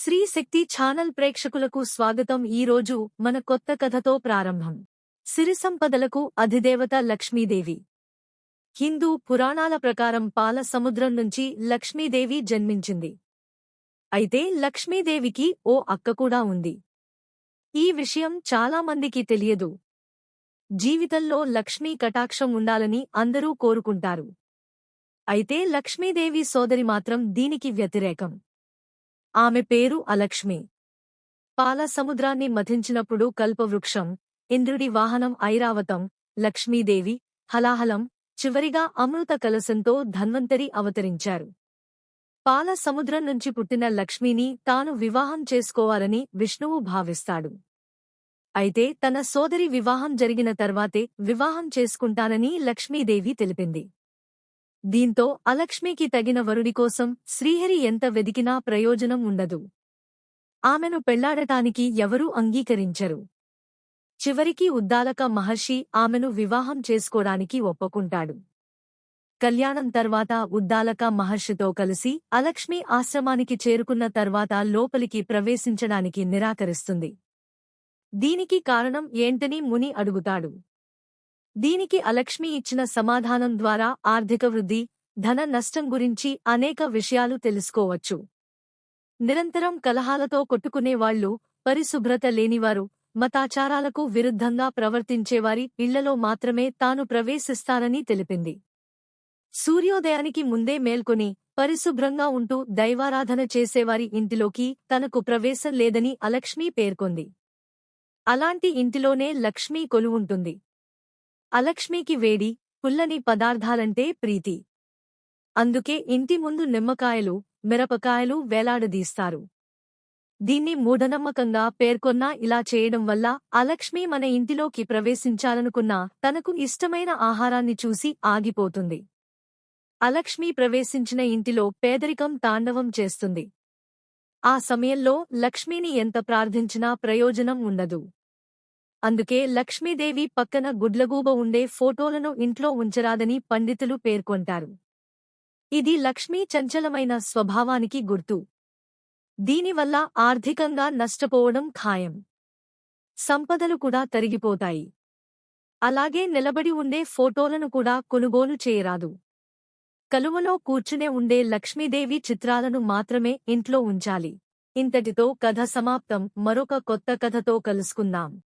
శ్రీ శక్తి channel ప్రేక్షకులకు స్వాగతం ఈ రోజు మన కొత్త కథతో ప్రారంభం. సిరి సంపదలకు అధిదేవత లక్ష్మీదేవి. హిందూ పురాణాల ప్రకారం పాల సముద్రం నుంచి లక్ష్మీదేవి జన్మించింది. అయితే లక్ష్మీదేవికి ఓ అక్క కూడా ఉంది. ఈ విషయం చాలా మందికి తెలియదు. జీవితంలో లక్ష్మీ కటాక్షం ఉండాలని అందరూ కోరుకుంటారు. అయితే లక్ష్మీదేవి సోదరి మాత్రం దీనికి వ్యతిరేకం. ఆమె పేరు అలక్ష్మి. పాల సముద్రాన్ని మథించినప్పుడు కల్పవృక్షం ఇంద్రుడి వాహనం ఐరావతం లక్ష్మీదేవి హలాహలం చివరిగా అమృత కలశంతో ధన్వంతరి అవతరించారు. పాల సముద్రం నుంచి పుట్టిన లక్ష్మిని తాను వివాహం చేసుకోవాలని విష్ణువు భావిస్తాడు. అయితే తన సోదరి వివాహం జరిగిన తర్వాతే వివాహం చేసుకుంటానని లక్ష్మీదేవి తెలిపింది. దీంతో అలక్ష్మికి తగిన వరుడి కోసం శ్రీహరి ఎంత వెదికినా ప్రయోజనం ఉండదు. ఆమెను పెళ్ళాడటానికి ఎవరూ అంగీకరించరు. చివరికి ఉద్దాలక మహర్షి ఆమెను వివాహం చేసుకోడానికి ఒప్పుకుంటాడు. కళ్యాణం తర్వాత ఉద్దాలక మహర్షితో కలిసి అలక్ష్మి ఆశ్రమానికి చేరుకున్న తర్వాత లోపలికి ప్రవేశించడానికి నిరాకరిస్తుంది. దీనికి కారణం ఏంటని ముని అడుగుతాడు. దీనికి అలక్ష్మి ఇచ్చిన సమాధానం ద్వారా ఆర్థిక వృద్ధి ధన నష్టం గురించి అనేక విషయాలు తెలుసుకోవచ్చు. నిరంతరం కలహాలతో కొట్టుకునేవాళ్ళు పరిశుభ్రత లేనివారు మతాచారాలకు విరుద్ధంగా ప్రవర్తించేవారి ఇళ్ళలో మాత్రమే తాను ప్రవేశిస్తానని తెలిపింది. సూర్యోదయానికి ముందే మేల్కొని పరిశుభ్రంగా ఉంటూ దైవారాధన చేసేవారి ఇంటిలోకి తనకు ప్రవేశం లేదని అలక్ష్మి పేర్కొంది. అలాంటి ఇంటిలోనే లక్ష్మీ కొలువుంటుంది. అలక్ష్మికి వేడి పుల్లని పదార్థాలంటే ప్రీతి. అందుకే ఇంటి ముందు నిమ్మకాయలు మిరపకాయలు వేలాడదీస్తారు. దీన్ని మూఢనమ్మకంగా పేర్కొన్నా ఇలా చేయడం వల్ల అలక్ష్మి మన ఇంటిలోకి ప్రవేశించాలనుకున్నా తనకు ఇష్టమైన ఆహారాన్ని చూసి ఆగిపోతుంది. అలక్ష్మి ప్రవేశించిన ఇంటిలో పేదరికం తాండవం చేస్తుంది. ఆ సమయంలో లక్ష్మిని ఎంత ప్రార్థించినా ప్రయోజనం ఉండదు. అందుకే లక్ష్మీదేవి పక్కన గుడ్లగూబ ఉండే ఫోటోలను ఇంట్లో ఉంచరాదని పండితులు పేర్కొంటారు. ఇది లక్ష్మీ చంచలమైన స్వభావానికి గుర్తు. దీనివల్ల ఆర్థికంగా నష్టపోవడం ఖాయం. సంపదలు కూడా తరిగిపోతాయి. అలాగే నిలబడి ఉండే ఫోటోలను కూడా కొనుగోలు చేయరాదు. కలువలో కూర్చునే ఉండే లక్ష్మీదేవి చిత్రాలను మాత్రమే ఇంట్లో ఉంచాలి. ఇంతటితో కథ సమాప్తం. మరొక కొత్త కథతో కలుసుకుందాం.